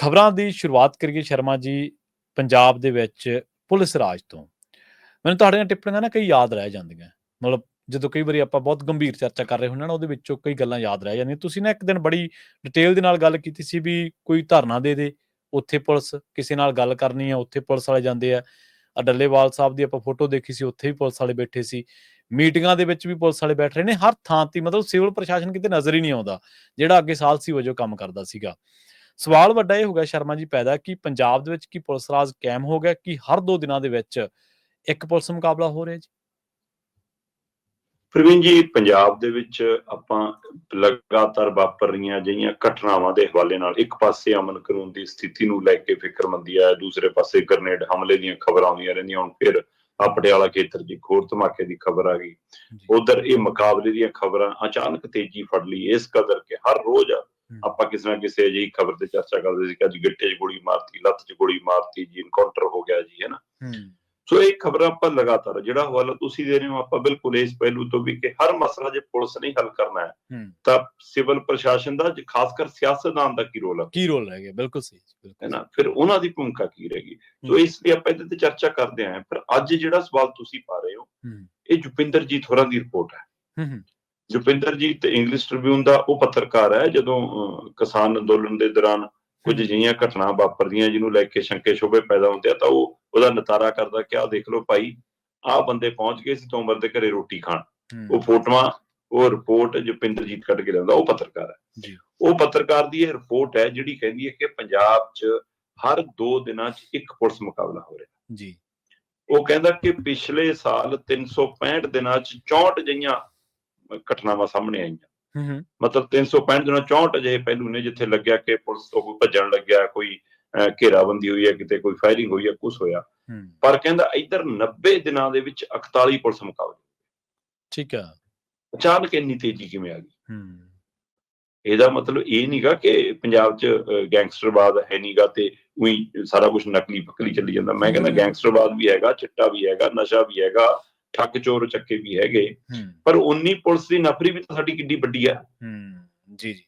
ਖਬਰਾਂ ਦੀ ਸ਼ੁਰੂਆਤ ਕਰੀਏ ਸ਼ਰਮਾ ਜੀ, ਪੰਜਾਬ ਦੇ ਵਿੱਚ ਪੁਲਿਸ ਰਾਜ ਤੋਂ। ਮੈਨੂੰ ਤੁਹਾਡੀਆਂ ਟਿੱਪਣੀਆਂ ਨਾ ਕਈ ਯਾਦ ਰਹਿ ਜਾਂਦੀਆਂ। ਮਤਲਬ ਜਦੋਂ ਕਈ ਵਾਰੀ ਆਪਾਂ ਬਹੁਤ ਗੰਭੀਰ ਚਰਚਾ ਕਰ ਰਹੇ ਹੁੰਦੇ ਨਾ, ਉਹਦੇ ਵਿੱਚੋਂ ਕਈ ਗੱਲਾਂ ਯਾਦ ਰਹਿ ਜਾਂਦੀਆਂ। ਤੁਸੀਂ ਨਾ ਇੱਕ ਦਿਨ ਬੜੀ ਡਿਟੇਲ ਦੇ ਨਾਲ ਗੱਲ ਕੀਤੀ ਸੀ ਵੀ ਕੋਈ ਧਰਨਾ ਦੇ ਦੇ, ਉੱਥੇ ਪੁਲਿਸ ਕਿਸੇ ਨਾਲ ਗੱਲ ਕਰਨੀ ਆ, ਉੱਥੇ ਪੁਲਿਸ ਵਾਲੇ ਜਾਂਦੇ ਆ। ਆ ਡੱਲੇਵਾਲ ਸਾਹਿਬ ਦੀ ਆਪਾਂ ਫੋਟੋ ਦੇਖੀ ਸੀ, ਉੱਥੇ ਵੀ ਪੁਲਿਸ ਵਾਲੇ ਬੈਠੇ ਸੀ। ਮੀਟਿੰਗਾਂ ਦੇ ਵਿੱਚ ਵੀ ਪੁਲਿਸ ਵਾਲੇ ਬੈਠ ਰਹੇ ਨੇ। ਹਰ ਥਾਂ ਤੇ ਮਤਲਬ ਸਿਵਲ ਪ੍ਰਸ਼ਾਸਨ ਕਿਤੇ ਨਜ਼ਰ ਹੀ ਨਹੀਂ ਆਉਂਦਾ, ਜਿਹੜਾ ਅੱਗੇ ਸਾਲ ਸੀ ਵਜੋਂ ਕੰਮ ਕਰਦਾ ਸੀਗਾ। ਸਵਾਲ ਵੱਡਾ ਇਹ ਹੋ ਗਿਆ ਸ਼ਰਮਾ ਜੀ ਪੈਦਾ ਕਿ ਪੰਜਾਬ ਦੇ ਵਿੱਚ ਕੀ ਪੁਲਿਸ ਰਾਜ ਕਾਇਮ ਹੋ ਗਿਆ ਕਿ ਹਰ ਦੋ ਦਿਨਾਂ ਦੇ ਵਿੱਚ ਇੱਕ ਪੁਲਿਸ ਮੁਕਾਬਲਾ ਹੋ ਰਿਹਾ ਜੀ? ਪ੍ਰਵੀਨ ਜੀ ਪੰਜਾਬ ਦੇ ਵਿੱਚ ਆਪਾਂ ਲਗਾਤਾਰ ਵਾਪਰ ਰਹੀਆਂ ਅਜਿਹੀਆਂ ਘਟਨਾਵਾਂ ਦੇ ਹਵਾਲੇ ਨਾਲ ਇੱਕ ਪਾਸੇ ਅਮਨ ਕਾਨੂੰਨ ਦੀ ਸਥਿਤੀ ਨੂੰ ਲੈ ਕੇ ਫਿਕਰਮੰਦੀ ਹੈ ਦੂਸਰੇ ਪਾਸੇ ਗ੍ਰਨੇਡ ਹਮਲੇ ਦੀਆਂ ਖਬਰਾਂ ਆਉਂਦੀਆਂ ਰਹਿੰਦੀਆਂ ਹੁਣ ਫਿਰ ਆ ਪਟਿਆਲਾ ਖੇਤਰ ਇੱਕ ਹੋਰ ਧਮਾਕੇ ਦੀ ਖਬਰ ਆ ਗਈ। ਉਧਰ ਇਹ ਮੁਕਾਬਲੇ ਦੀਆਂ ਖਬਰਾਂ ਅਚਾਨਕ ਤੇਜ਼ੀ ਫੜ ਲਈ ਇਸ ਕਦਰ ਕਿ ਹਰ ਰੋਜ਼ ਆਪਾਂ ਕਿਸੇ ਨਾ ਕਿਸੇ ਅਜਿਹੀ ਖਬਰ ਤੇ ਚਰਚਾ ਕਰਦੇ ਸੀ ਕਿ ਅੱਜ ਗਿੱਟੇ 'ਚ ਗੋਲੀ ਮਾਰਤੀ ਲੱਤ 'ਚ ਗੋਲੀ ਮਾਰਤੀ ਜੀ ਇਨਕਾਊਂਟਰ ਹੋ ਗਿਆ ਜੀ ਹੈ। ਨਾ ਸੋ ਇਹ ਖਬਰਾਂ ਆਪਾਂ ਲਗਾਤਾਰ ਜਿਹੜਾ ਹਵਾਲਾ ਤੁਸੀਂ ਦੇ ਰਹੇ ਹੋ ਆਪਾਂ ਬਿਲਕੁਲ ਇਸ ਪਹਿਲੂ ਤੋਂ ਵੀ ਕਿ ਹਰ ਮਸਲਾ ਜੇ ਪੁਲਿਸ ਨਹੀਂ ਹੱਲ ਕਰਨਾ ਹੈ। ਤਾਂ ਸਿਵਲ ਪ੍ਰਸ਼ਾਸਨ ਦਾ ਜੇ ਖਾਸ ਕਰ ਸਿਆਸਤਦਾਨ ਦਾ ਕੀ ਰੋਲ ਹੈ? ਕੀ ਰੋਲ ਰਹਿ ਗਿਆ? ਬਿਲਕੁਲ ਸਹੀ ਹੈ ਬਿਲਕੁਲ ਨਾ ਫਿਰ ਉਹਨਾਂ ਦੀ ਭੂਮਿਕਾ ਕੀ ਰਹੇਗੀ ਸੋ। ਇਸ ਲਈ ਆਪਾਂ ਇਹਦੇ ਤੇ ਚਰਚਾ ਕਰਦੇ ਆਂ ਪਰ ਅੱਜ ਜਿਹੜਾ ਸਵਾਲ ਤੁਸੀਂ ਪਾ ਰਹੇ ਹੋ ਹੂੰ। ਇਹ ਜੁਪਿੰਦਰਜੀਤ ਹੋਰਾਂ ਦੀ ਰਿਪੋਰਟ ਹੈ। ਹੂੰ ਹੂੰ। ਜੁਪਿੰਦਰਜੀਤ ਇੰਗਲਿਸ਼ ਟ੍ਰਿਬਿਊਨ ਦਾ ਉਹ ਪੱਤਰਕਾਰ ਹੈ ਜਦੋਂ ਕਿਸਾਨ ਅੰਦੋਲਨ ਦੇ ਦੌਰਾਨ ਕੁਝ ਅਜਿਹੀਆਂ ਘਟਨਾ ਵਾਪਰਦੀਆਂ ਜਿਹਨੂੰ ਲੈ ਕੇ ਸ਼ੰਕੇ ਸ਼ੋਭੇ ਪੈਦਾ ਹੁੰਦੇ ਆ ਤਾਂ ਉਹ ਉਹਦਾ ਨਤਾਰਾ ਕਰਦਾ ਕਿ ਆਹ ਦੇਖ ਲਓ ਭਾਈ ਆਹ ਬੰਦੇ ਪਹੁੰਚ ਗਏ ਸੀ ਤੋਮਰ ਦੇ ਘਰੇ ਰੋਟੀ ਖਾਣ। ਉਹ ਫੋਟੋਆਂ ਉਹ ਰਿਪੋਰਟ ਜੁਪਿੰਦਰਜੀਤ ਕੱਢ ਕੇ ਲਿਆਉਂਦਾ ਉਹ ਪੱਤਰਕਾਰ ਹੈ। ਜੀ। ਉਹ ਪੱਤਰਕਾਰ ਦੀ ਇਹ ਰਿਪੋਰਟ ਹੈ ਜਿਹੜੀ ਕਹਿੰਦੀ ਹੈ ਕਿ ਪੰਜਾਬ 'ਚ ਹਰ 2 ਦਿਨਾਂ 'ਚ ਇੱਕ ਪੁਲਿਸ ਮੁਕਾਬਲਾ ਹੋ ਰਿਹਾ। ਜੀ। ਉਹ ਕਹਿੰਦਾ ਕਿ ਪਿਛਲੇ ਸਾਲ 365 ਦਿਨਾਂ 'ਚ 64 ਜਈਆਂ ਘਟਨਾਵਾਂ ਸਾਹਮਣੇ ਆਈਆਂ। ਮਤਲਬ 365 ਦਿਨਾਂ 64 ਅਜਿਹੇ ਪਹਿਲੂ ਨੇ ਜਿੱਥੇ ਲੱਗਿਆ ਕਿ ਪੁਲਿਸ ਤੋਂ ਕੋਈ ਭੱਜਣ ਲੱਗਿਆ ਕੋਈ ਘੇਰਾਬੰਦੀ ਹੋਈ ਹੈ ਕਿਤੇ ਕੋਈ ਫਾਇਰਿੰਗ ਹੋਈ ਹੈ ਕੁਝ ਹੋਇਆ। ਪਰ ਕਹਿੰਦਾ ਇੱਧਰ 90 ਦਿਨਾਂ ਦੇ ਵਿੱਚ 41 ਪੁਲਿਸ ਮੁਕਾਬਲੇ ਠੀਕ ਆ। ਅਚਾਨਕ ਇੰਨੀ ਤੇਜ਼ੀ ਕਿਵੇਂ ਆ ਗਈ? ਹੂੰ। ਇਹਦਾ ਮਤਲਬ ਇਹ ਨਹੀਂਗਾ ਕਿ ਪੰਜਾਬ 'ਚ ਗੈਂਗਸਟਰਵਾਦ ਹੈ ਨਹੀਂਗਾ ਤੇ ਉਹੀ ਸਾਰਾ ਕੁਝ ਨਕਲੀ ਫਕਲੀ ਚੱਲੀ ਜਾਂਦਾ। ਮੈਂ ਕਹਿੰਦਾ। ਗੈਂਗਸਟਰਵਾਦ ਵੀ ਹੈਗਾ ਚਿੱਟਾ ਵੀ ਹੈਗਾ ਨਸ਼ਾ ਵੀ ਹੈਗਾ। ਠੱਗ ਚੋਰ ਚੱਕੇ ਵੀ ਹੈਗੇ। ਪਰ ਉਨੀ ਪੁਲਿਸ ਦੀ ਨਫਰੀ ਵੀ ਤਾਂ ਸਾਡੀ ਕਿੱਡੀ ਵੱਡੀ ਹੂੰ ਜੀ ਜੀ।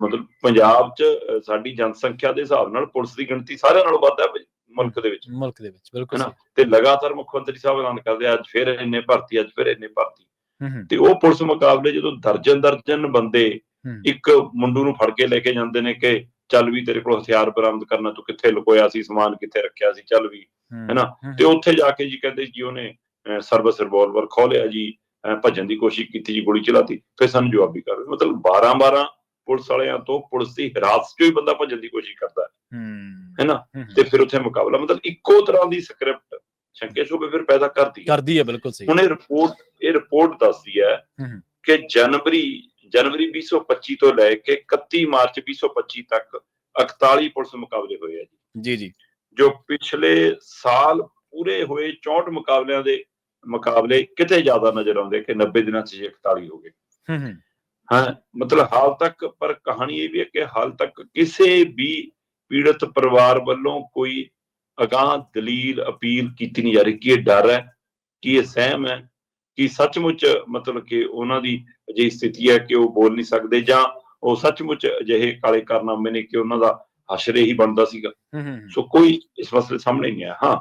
ਮਤਲਬ ਪੰਜਾਬ 'ਚ ਸਾਡੀ ਜਨਸੰਖਿਆ ਦੇ ਹਿਸਾਬ ਨਾਲ ਪੁਲਿਸ ਦੀ ਗਿਣਤੀ ਸਾਰਿਆਂ ਨਾਲੋਂ ਵੱਧ ਹੈ ਮੁਲਕ ਦੇ ਵਿੱਚ। ਮੁਲਕ ਦੇ ਵਿੱਚ ਬਿਲਕੁਲ ਤੇ ਲਗਾਤਾਰ ਮੁੱਖ ਮੰਤਰੀ ਸਾਹਿਬ ਐਲਾਨ ਕਰਦੇ ਆ, ਅੱਜ ਫਿਰ ਇੰਨੇ ਭਰਤੀ ਅੱਜ ਫਿਰ ਇੰਨੇ ਭਰਤੀ। ਤੇ ਉਹ ਪੁਲਿਸ ਮੁਕਾਬਲੇ ਜਦੋਂ ਦਰਜਨ ਦਰਜਨ ਬੰਦੇ ਇੱਕ ਮੁੰਡੂ ਨੂੰ ਫੜ ਕੇ ਲੈ ਕੇ ਜਾਂਦੇ ਨੇ ਕਿ ਚੱਲ ਵੀ ਤੇਰੇ ਕੋਲ ਹਥਿਆਰ ਬਰਾਮਦ ਕਰਨਾ ਤੂੰ ਕਿੱਥੇ ਲੁਕੋਇਆ ਸੀ ਸਮਾਨ ਕਿੱਥੇ ਰੱਖਿਆ ਸੀ ਚੱਲ ਵੀ। ਹੈਨਾ? ਤੇ ਉੱਥੇ ਜਾ ਕੇ ਜੀ ਕਹਿੰਦੇ ਜੀ ਉਹਨੇ ਸਰਵਿਸ ਰਿਵਾਲਵਰ ਖੋਲਿਆ ਜੀ ਭੱਜਣ ਦੀ ਕੋਸ਼ਿਸ਼ ਕੀਤੀ ਜੀ ਗੋਲੀ ਚਲਾਤੀ ਫਿਰ ਸਾਨੂੰ ਜਵਾਬੀ ਕਰ ਮਤਲਬ 12 12 ਪੁਲਿਸ ਵਾਲਿਆਂ ਤੋਂ ਪੁਲਿਸ ਦੀ ਹਿਰਾਸਤ 'ਚ ਹੀ ਬੰਦਾ ਭੱਜਣ ਦੀ ਕੋਸ਼ਿਸ਼ ਕਰਦਾ ਹੈ। ਹੂੰ। ਹੈਨਾ? ਤੇ ਫਿਰ ਉੱਥੇ ਮੁਕਾਬਲਾ ਮਤਲਬ ਇੱਕੋ ਤਰ੍ਹਾਂ ਦੀ ਸਕ੍ਰਿਪਟ ਸ਼ੰਕੇ ਸ਼ੋਭੇ ਫਿਰ ਪੈਦਾ ਕਰਦੀ ਹੈ। ਕਰਦੀ ਹੈ ਬਿਲਕੁਲ ਸਹੀ। ਹੁਣ ਇਹ ਰਿਪੋਰਟ ਇਹ ਰਿਪੋਰਟ ਦੱਸਦੀ ਹੂੰ। ਕਿ ਜਨਵਰੀ ਜਨਵਰੀ 2025 ਤੋਂ ਲੈ ਕੇ 31 ਮਾਰਚ 2025 ਤੱਕ 41 ਪੁਲਿਸ ਮੁਕਾਬਲੇ ਹੋਏ ਆ ਜੀ। ਜੀ ਜੀ। ਜੋ ਪਿਛਲੇ ਸਾਲ ਪੂਰੇ ਹੋਏ 64 ਮੁਕਾਬਲਿਆਂ ਦੇ ਮੁਕਾਬਲੇ ਕਿਤੇ ਜ਼ਿਆਦਾ ਨਜ਼ਰ ਆਉਂਦੇ ਕਿ 90 ਦਿਨਾਂ 'ਚ ਜੀ 41 ਹੋ ਗਏ। ਹੂੰ ਹੂੰ। ਹਾਂ ਮਤਲਬ ਹਾਲ ਤੱਕ ਪਰ ਕਹਾਣੀ ਇਹ ਵੀ ਹੈ ਕਿ ਹਾਲ ਤੱਕ ਕਿਸੇ ਵੀ ਪੀੜਤ ਪਰਿਵਾਰ ਵੱਲੋਂ ਕੋਈ ਅਗਾਹ ਦਲੀਲ ਅਪੀਲ ਕੀਤੀ ਨਹੀਂ ਜਾ ਰਹੀ ਕਿ ਇਹ ਡਰ ਹੈ ਕਿ ਇਹ ਸਹਿਮ ਹੈ ਕਿ ਸੱਚਮੁੱਚ ਮਤਲਬ ਕਿ ਉਹਨਾਂ ਦੀ ਅਜਿਹੀ ਸਥਿਤੀ ਹੈ ਕਿ ਉਹ ਬੋਲ ਨਹੀਂ ਸਕਦੇ ਜਾਂ ਉਹ ਸੱਚਮੁੱਚ ਅਜਿਹੇ ਕਾਲੇ ਕਾਰਨਾਮੇ ਨੇ ਕਿ ਉਹਨਾਂ ਦਾ ਹਸ਼ਰੇ ਹੀ ਬਣਦਾ ਸੀਗਾ। ਸੋ ਕੋਈ ਇਸ ਮਸਲੇ ਸਾਹਮਣੇ ਨਹੀਂ ਆਇਆ। ਹਾਂ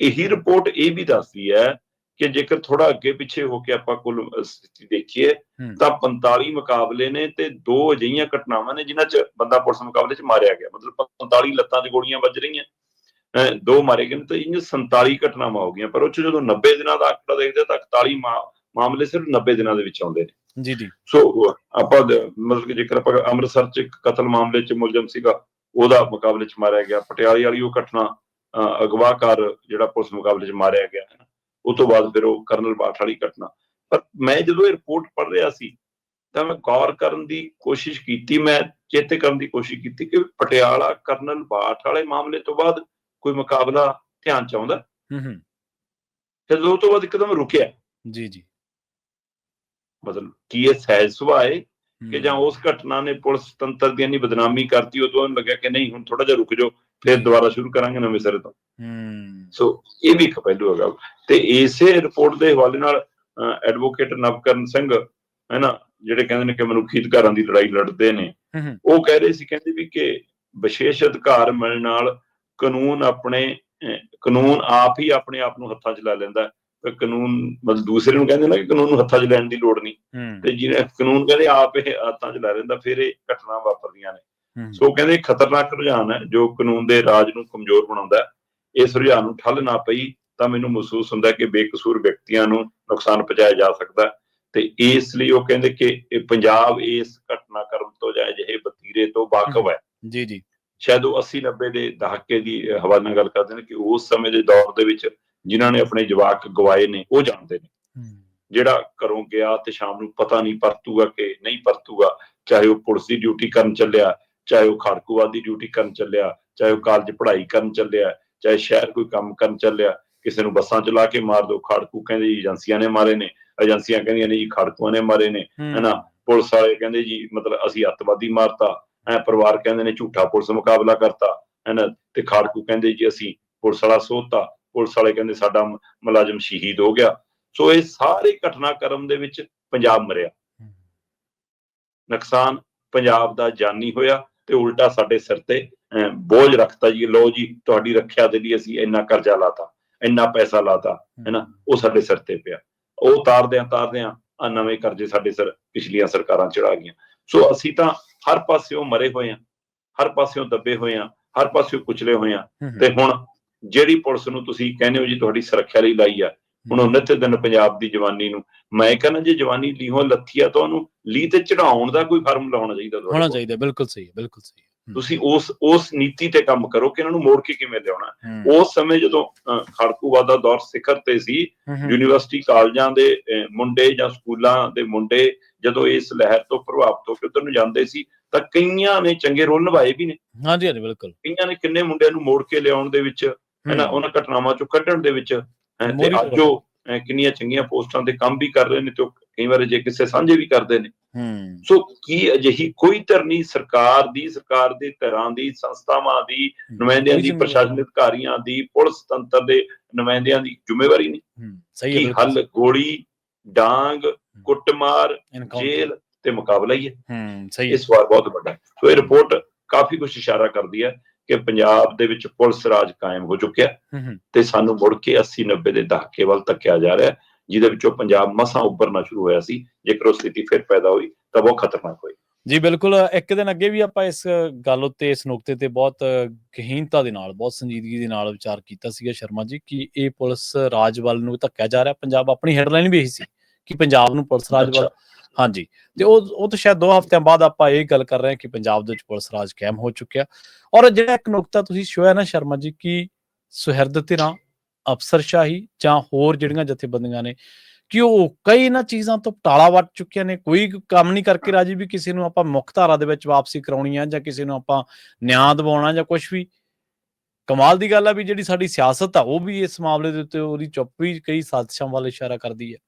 ਇਹੀ ਰਿਪੋਰਟ ਇਹ ਵੀ ਦੱਸਦੀ ਹੈ ਕਿ ਜੇਕਰ ਥੋੜਾ ਅੱਗੇ ਪਿੱਛੇ ਹੋ ਕੇ ਆਪਾਂ ਕੁੱਲ ਸਥਿਤੀ ਦੇਖੀਏ। ਤਾਂ 45 ਮੁਕਾਬਲੇ ਨੇ ਤੇ ਦੋ ਅਜਿਹੀਆਂ ਘਟਨਾਵਾਂ ਨੇ ਜਿਨ੍ਹਾਂ 'ਚ ਬੰਦਾ ਪੁਲਿਸ ਮੁਕਾਬਲੇ 'ਚ ਮਾਰਿਆ ਗਿਆ। ਮਤਲਬ 45 ਲੱਤਾਂ 'ਚ ਗੋਲੀਆਂ ਵੱਜ ਰਹੀਆਂ। ਦੋ ਮਾਰੇ ਗਏ ਤੇ ਇੰਜ 47 ਘਟਨਾਵਾਂ ਹੋ ਗਈਆਂ। ਪਰ ਉਹ 'ਚ ਜਦੋਂ 90 ਦਿਨਾਂ ਦਾ ਆંકੜਾ ਦੇਖਦੇ ਤਾਂ 41 ਮਾ- ਮਾਮਲੇ ਸਿਰਫ 90 ਦਿਨਾਂ ਦੇ ਵਿੱਚ ਆਉਂਦੇ ਨੇ। ਜੀ ਜੀ। ਸੋ ਆਪਾਂ ਮਤਲਬ ਕਿ ਜੇਕਰ ਆਪਾਂ ਅੰਮ੍ਰਿਤਸਰ 'ਚ ਇੱਕ ਕਤਲ ਮਾਮਲੇ 'ਚ ਮੁਲਜ਼ਮ ਸੀਗਾ ਉਹਦਾ ਮੁਕਾਬਲੇ 'ਚ ਮਾਰਿਆ ਗਿਆ। ਪਟਿਆਲੇ ਵਾਲੀ ਉਹ ਘਟਨਾ ਅਗਵਾਕਾਰ ਜਿਹੜਾ ਪੁਲਿਸ ਮੁਕਾਬਲੇ 'ਚ ਮਾਰਿਆ ਗਿਆ। ਹੈ ਉਹ ਤੋਂ ਬਾਅਦ ਫਿਰ ਉਹ ਕਰਨਲ ਬਾਠ ਵਾਲੀ ਘਟਨਾ। ਪਰ ਮੈਂ ਜਦੋਂ ਇਹ ਰਿਪੋਰਟ ਪੜ੍ਹ ਰਿਹਾ ਸੀ ਤਾਂ ਮੈਂ ਗੌਰ ਕਰਨ ਦੀ ਕੋਸ਼ਿਸ਼ ਕੀਤੀ ਮੈਂ ਚੇਤੇ ਕਰਨ ਦੀ ਕੋਸ਼ਿਸ਼ ਕੀਤੀ ਕਿ ਪਟਿਆਲਾ ਕਰਨਲ ਬਾਠ ਵਾਲੇ ਮਾਮਲੇ ਤੋਂ ਬਾਅਦ ਕੋਈ ਮੁਕਾਬਲਾ ਧਿਆਨ 'ਚ ਆਉਂਦਾ। ਹੂੰ ਹੂੰ। ਤੇ ਉਹ ਤੋਂ ਬਾਅਦ ਇੱਕਦਮ ਰੁਕਿਆ। ਜੀ ਜੀ। ਮਤਲਬ ਕੀ ਇਹ ਸਹਿਜ ਸੁਭਾਅ ਹੈ? ਕਿ ਜਾਂ ਉਸ ਘਟਨਾ ਨੇ ਪੁਲਿਸ ਤੰਤਰ ਦੀ ਇੰਨੀ ਬਦਨਾਮੀ ਕਰਤੀ ਉਦੋਂ ਉਹਨੂੰ ਲੱਗਿਆ ਕਿ ਨਹੀਂ ਹੁਣ ਥੋੜਾ ਜਿਹਾ ਰੁਕ ਜਾਓ ਫਿਰ ਦੁਬਾਰਾ ਸ਼ੁਰੂ ਕਰਾਂਗੇ ਨਵੇਂ ਸਿਰੇ ਤੋਂ। ਹੂੰ। ਸੋ ਇਹ ਵੀ ਇੱਕ ਪਹਿਲੂ ਹੈਗਾ। ਤੇ ਇਸੇ ਰਿਪੋਰਟ ਦੇ ਹਵਾਲੇ ਨਾਲ ਐਡਵੋਕੇਟ ਨਵਕਰਨ ਸਿੰਘ ਹੈ ਨਾ ਜਿਹੜੇ ਕਹਿੰਦੇ ਨੇ ਕਿ ਮਨੁੱਖੀ ਅਧਿਕਾਰਾਂ ਦੀ ਲੜਾਈ ਲੜਦੇ ਨੇ ਉਹ ਕਹਿ ਰਹੇ ਸੀ ਕਹਿੰਦੇ ਵੀ ਕਿ ਵਿਸ਼ੇਸ਼ ਅਧਿਕਾਰ ਮਿਲਣ ਨਾਲ ਕਾਨੂੰਨ ਆਪਣੇ ਕਾਨੂੰਨ ਆਪ ਹੀ ਆਪਣੇ ਆਪ ਨੂੰ ਹੱਥਾਂ 'ਚ ਲੈ ਲੈਂਦਾ ਕਾਨੂੰਨ ਮਤਲਬ ਦੂਸਰੇ ਨੂੰ ਕਹਿੰਦੇ ਨਾ ਕਿ ਕਾਨੂੰਨ ਨੂੰ ਹੱਥਾਂ 'ਚ ਲੈਣ ਦੀ ਲੋੜ ਨਹੀਂ। ਤੇ ਜਿਹਨੇ ਕਾਨੂੰਨ ਕਹਿੰਦੇ ਆਪ ਇਹ ਹੱਥਾਂ 'ਚ ਲੈ ਲੈਂਦਾ ਫਿਰ ਇਹ ਘਟਨਾ ਵਾਪਰਦੀਆਂ ਨੇ। ਸੋ ਕਹਿੰਦੇ ਖਤਰਨਾਕ ਰੁਝਾਨ ਹੈ ਜੋ ਕਾਨੂੰਨ ਦੇ ਰਾਜ ਨੂੰ ਕਮਜ਼ੋਰ ਬਣਾਉਂਦਾ ਇਸ ਰੁਝਾਨ ਨੂੰ ਠੱਲ ਨਾ ਪਈ ਤਾਂ ਮੈਨੂੰ ਮਹਿਸੂਸ ਹੁੰਦਾ ਕਿ ਬੇਕਸੂਰ ਵਿਅਕਤੀਆਂ ਨੂੰ ਨੁਕਸਾਨ ਪਹੁੰਚਾਇਆ ਜਾ ਸਕਦਾ ਤੇ ਇਸ ਲਈ ਉਹ ਕਹਿੰਦੇ ਕਿ ਇਹ ਪੰਜਾਬ ਇਸ ਘਟਨਾਕ੍ਰਮ ਤੋਂ ਜਾਂ ਅਜਿਹੇ ਵਤੀਰੇ ਤੋਂ ਵਾਕਫ ਹੈ। ਜੀ ਜੀ। ਸ਼ਾਇਦ ਉਹ 80 90 ਦੇ ਦਹਾਕੇ ਦੀ ਅਹ, ਹਵਾ ਨਾਲ ਗੱਲ ਕਰਦੇ ਨੇ ਕਿ ਉਸ ਸਮੇਂ ਦੇ ਦੌਰ ਦੇ ਵਿੱਚ ਜਿਨ੍ਹਾਂ ਨੇ ਆਪਣੇ ਜਵਾਕ ਗਵਾਏ ਨੇ ਉਹ ਜਾਣਦੇ ਨੇ। ਜਿਹੜਾ ਘਰੋਂ ਗਿਆ ਤੇ ਸ਼ਾਮ ਨੂੰ ਪਤਾ ਨਹੀਂ ਪਰਤੂਗਾ ਕਿ ਨਹੀਂ ਪਰਤੂਗਾ ਚਾਹੇ ਉਹ ਪੁਲਿਸ ਦੀ ਡਿਊਟੀ ਕਰਨ ਚੱਲਿਆ ਚਾਹੇ ਉਹ ਖਾੜਕੂਵਾਦ ਦੀ ਡਿਊਟੀ ਕਰਨ ਚੱਲਿਆ ਚਾਹੇ ਉਹ ਕਾਲਜ ਪੜ੍ਹਾਈ ਕਰਨ ਚੱਲਿਆ ਚਾਹੇ ਸ਼ਹਿਰ ਕੋਈ ਕੰਮ ਕਰਨ ਚੱਲਿਆ ਕਿਸੇ ਨੂੰ ਬੱਸਾਂ ਚਲਾ ਕੇ ਮਾਰ ਦੋ ਖਾੜਕੂ ਕਹਿੰਦੇ ਜੀ ਏਜੰਸੀਆਂ ਨੇ ਮਾਰੇ ਨੇ ਏਜੰਸੀਆਂ ਕਹਿੰਦੀਆਂ ਨੇ ਜੀ ਖਾੜਕੂਆਂ ਨੇ ਮਾਰੇ ਨੇ ਹੈਨਾ? ਪੁਲਿਸ ਵਾਲੇ ਕਹਿੰਦੇ ਜੀ ਮਤਲਬ ਅਸੀਂ ਅੱਤਵਾਦੀ ਮਾਰਤਾ ਐ ਪਰਿਵਾਰ ਕਹਿੰਦੇ ਨੇ ਝੂਠਾ ਪੁਲਿਸ ਮੁਕਾਬਲਾ ਕਰਤਾ ਹੈਨਾ? ਤੇ ਖਾੜਕੂ ਕਹਿੰਦੇ ਜੀ ਅਸੀਂ ਪੁਲਿਸ ਵਾਲਾ ਸੋਧਤਾ ਪੁਲਿਸ ਵਾਲੇ ਕਹਿੰਦੇ ਸਾਡਾ ਮੁਲਾਜ਼ਮ ਸ਼ਹੀਦ ਹੋ ਗਿਆ। ਸੋ ਇਹ ਸਾਰੇ ਘਟਨਾਕ੍ਰਮ ਦੇ ਵਿੱਚ ਪੰਜਾਬ ਮਰਿਆ। ਨੁਕਸਾਨ ਪੰਜਾਬ ਦਾ ਜਾਨੀ ਹੋਇਆ ਤੇ ਉਲਟਾ ਸਾਡੇ ਸਿਰ ਤੇ ਬੋਝ ਰੱਖਤਾ ਜੀ। ਲੋ ਜੀ ਤੁਹਾਡੀ ਰੱਖਿਆ ਦੇ ਲਈ ਅਸੀਂ ਇੰਨਾ ਕਰਜ਼ਾ ਲਾਤਾ ਇੰਨਾ ਪੈਸਾ ਲਾਤਾ ਹੈਨਾ? ਉਹ ਸਾਡੇ ਸਿਰ ਤੇ ਪਿਆ। ਉਹ ਤਾਰਦਿਆਂ ਤਾਰਦਿਆਂ ਆ ਨਵੇਂ ਕਰਜ਼ੇ ਸਾਡੇ ਸਿਰ ਪਿਛਲੀਆਂ ਸਰਕਾਰਾਂ ਚੜਾ ਗਈਆਂ। ਸੋ ਅਸੀਂ ਤਾਂ ਹਰ ਪਾਸਿਓਂ ਮਰੇ ਹੋਏ ਆ ਹਰ ਪਾਸਿਓਂ ਦੱਬੇ ਹੋਏ ਆ ਹਰ ਪਾਸਿਓਂ ਕੁਚਲੇ ਹੋਏ ਆ। ਤੇ ਹੁਣ ਜਿਹੜੀ ਪੁਲਿਸ ਨੂੰ ਤੁਸੀਂ ਕਹਿੰਦੇ ਹੋ ਜੀ ਤੁਹਾਡੀ ਸੁਰੱਖਿਆ ਲਈ ਲਾਈ ਆ ਹੁਣ ਉਹ ਨਿੱਤ ਦਿਨ ਪੰਜਾਬ ਦੀ ਜਵਾਨੀ ਨੂੰ ਮੈਂ ਕਹਿੰਦਾ ਜੇ ਜਵਾਨੀ ਲੀਹੋਂ ਲੱਥੀ ਆ ਤਾਂ ਉਹਨੂੰ ਲੀਹ ਤੇ ਚੜਾਉਣ ਦਾ ਕੋਈ ਫਾਰਮੂਲਾ ਹੋਣਾ ਚਾਹੀਦਾ ਹੋਣਾ। ਚਾਹੀਦਾ ਬਿਲਕੁਲ ਸਹੀ ਬਿਲਕੁਲ ਸਹੀ ਤੁਸੀਂ ਉਸ ਉਸ ਨੀਤੀ ਤੇ ਕੰਮ ਕਰੋ ਕਿ ਇਹਨਾਂ ਨੂੰ ਮੋੜ ਕੇ ਕਿਵੇਂ ਲਿਆਉਣਾ। ਉਸ ਸਮੇਂ ਜਦੋਂ ਖੜਕੂਵਾਦ ਦਾ ਦੌਰ ਸਿਖਰ ਤੇ ਸੀ ਯੂਨੀਵਰਸਿਟੀ ਕਾਲਜਾਂ ਦੇ ਮੁੰਡੇ ਜਾਂ ਸਕੂਲਾਂ ਦੇ ਮੁੰਡੇ ਜਦੋਂ ਇਸ ਲਹਿਰ ਤੋਂ ਪ੍ਰਭਾਵਿਤ ਹੋ ਕੇ ਉਧਰ ਨੂੰ ਜਾਂਦੇ ਸੀ ਤਾਂ ਕਈਆਂ ਨੇ ਚੰਗੇ ਰੋਲ ਨਿਭਾਏ ਵੀ ਨੇ। ਹਾਂਜੀ ਹਾਂਜੀ ਬਿਲਕੁਲ। ਕਈਆਂ ਨੇ ਕਿੰਨੇ ਮੁੰਡਿਆਂ ਨੂੰ ਮੋੜ ਕੇ ਲਿਆਉਣ ਦੇ ਵਿੱਚ ਹੈਨਾ ਉਹਨਾਂ ਘਟਨਾਵਾਂ ਚੋਂ ਕੱਢਣ ਦੇ ਵਿੱਚ ਤੇ ਅੱਜ ਉਹ ਕਿੰਨੀਆਂ ਚੰਗੀਆਂ ਪੋਸਟਾਂ ਤੇ ਕੰਮ ਵੀ ਕਰ ਰਹੇ ਨੇ ਤੇ ਉਹ ਕਈ ਵਾਰ ਜੇ ਕਿਸੇ ਸਾਂਝੇ ਵੀ ਕਰਦੇ ਨੇ। ਹੂੰ, ਸੋ ਕੀ ਅਜਿਹੀ ਕੋਈ ਧਰਨੀ ਸਰਕਾਰ ਦੀ ਸਰਕਾਰ ਦੇ ਧਿਰਾਂ ਦੀ ਸੰਸਥਾਵਾਂ ਦੀ ਨੁਮਾਇੰਦਿਆਂ ਦੀ ਪ੍ਰਸ਼ਾਸਨਿਕ ਅਧਿਕਾਰੀਆਂ ਦੀ ਪੁਲਿਸ ਤੰਤਰ ਦੇ ਨੁਮਾਇੰਦਿਆਂ ਦੀ ਜ਼ਿੰਮੇਵਾਰੀ ਨਹੀਂ। ਹੂੰ, ਸਹੀ ਹੈ ਹੱਲ ਗੋਲੀ ਡਾਂਗ ਕੁੱਟਮਾਰ ਜੇਲ੍ਹ ਤੇ ਮੁਕਾਬਲਾ ਹੀ ਹੈ। ਹੂੰ ਸਹੀ ਇਹ ਹੈ ਸਵਾਲ ਬਹੁਤ ਵੱਡਾ। ਸੋ ਇਹ ਰਿਪੋਰਟ ਕਾਫੀ ਕੁਝ ਇਸ਼ਾਰਾ ਕਰਦੀ ਹੈ। ਕਿ ਪੰਜਾਬ ਦੇ ਵਿੱਚ ਪੁਲਿਸ ਰਾਜ ਕਾਇਮ ਹੋ ਚੁੱਕਿਆ ਤੇ ਸਾਨੂੰ ਮੁੜ ਕੇ 80 90 ਦੇ ਦਹਾਕੇ ਵੱਲ ਧੱਕਿਆ ਜਾ ਰਿਹਾ ਜਿਹਦੇ ਵਿੱਚੋਂ ਪੰਜਾਬ ਮਸਾਂ ਉੱਭਰਨਾ ਸ਼ੁਰੂ ਹੋਇਆ ਸੀ। ਜੇਕਰ ਉਹ ਸਥਿਤੀ ਫਿਰ ਪੈਦਾ ਹੋਈ ਤਾਂ ਬਹੁਤ ਖਤਰਨਾਕ ਹੋਈ। ਜੀ ਬਿਲਕੁਲ। ਇੱਕ ਦਿਨ ਅੱਗੇ ਵੀ ਆਪਾਂ ਇਸ ਗੱਲ ਉੱਤੇ ਇਸ ਨੁਕਤੇ ਤੇ ਬਹੁਤ ਗਹੀਨਤਾ ਦੇ ਨਾਲ ਬਹੁਤ ਸੰਜੀਦਗੀ ਦੇ ਨਾਲ ਵਿਚਾਰ ਕੀਤਾ ਸੀਗਾ ਸ਼ਰਮਾ ਜੀ ਕਿ ਇਹ ਪੁਲਿਸ ਰਾਜ ਵੱਲ ਨੂੰ ਧੱਕਿਆ ਜਾ ਰਿਹਾ। ਪੰਜਾਬ ਆਪਣੀ ਹੈਡਲਾਈਨ ਵੀ ਇਹੀ ਸੀ ਕਿ ਪੰਜਾਬ ਨੂੰ ਪੁਲਿਸ ਰਾਜ ਵੱਲ ਹਾਂਜੀ। ਤੇ ਉਹ ਉਹ ਤਾਂ ਸ਼ਾਇਦ 2 ਹਫ਼ਤਿਆਂ ਬਾਅਦ ਆਪਾਂ ਇਹ ਗੱਲ ਕਰ ਰਹੇ ਹਾਂ ਕਿ ਪੰਜਾਬ ਦੇ ਵਿੱਚ ਪੁਲਿਸ ਰਾਜ ਕਾਇਮ ਹੋ ਚੁੱਕਿਆ। ਔਰ ਜਿਹੜਾ ਇੱਕ ਨੁਕਤਾ ਤੁਸੀਂ ਛੋਇਆ ਨਾ ਸ਼ਰਮਾ ਜੀ ਕਿ ਸੁਹਿਰਦ ਧਿਰਾਂ, ਅਫਸਰਸ਼ਾਹੀ ਜਾਂ ਹੋਰ ਜਿਹੜੀਆਂ ਜਥੇਬੰਦੀਆਂ ਨੇ, ਕਿ ਉਹ ਕਈ ਇਹਨਾਂ ਚੀਜ਼ਾਂ ਤੋਂ ਟਾਲਾ ਵੱਟ ਚੁੱਕੀਆਂ ਨੇ। ਕੋਈ ਕੰਮ ਨਹੀਂ ਕਰਕੇ ਰਾਜੀ ਵੀ ਕਿਸੇ ਨੂੰ ਆਪਾਂ ਮੁੱਖ ਧਾਰਾ ਦੇ ਵਿੱਚ ਵਾਪਸੀ ਕਰਾਉਣੀ ਆ ਜਾਂ ਕਿਸੇ ਨੂੰ ਆਪਾਂ ਨਿਆਂ ਦਿਵਾਉਣਾ ਜਾਂ ਕੁਝ ਵੀ। ਕਮਾਲ ਦੀ ਗੱਲ ਆ ਵੀ ਜਿਹੜੀ ਸਾਡੀ ਸਿਆਸਤ ਆ, ਉਹ ਵੀ ਇਸ ਮਾਮਲੇ ਦੇ ਉੱਤੇ ਉਹਦੀ ਚੁੱਪ ਵੀ ਕਈ ਸਾਜ਼ਿਸ਼ਾਂ ਵੱਲ ਇਸ਼ਾਰਾ ਕਰਦੀ ਹੈ।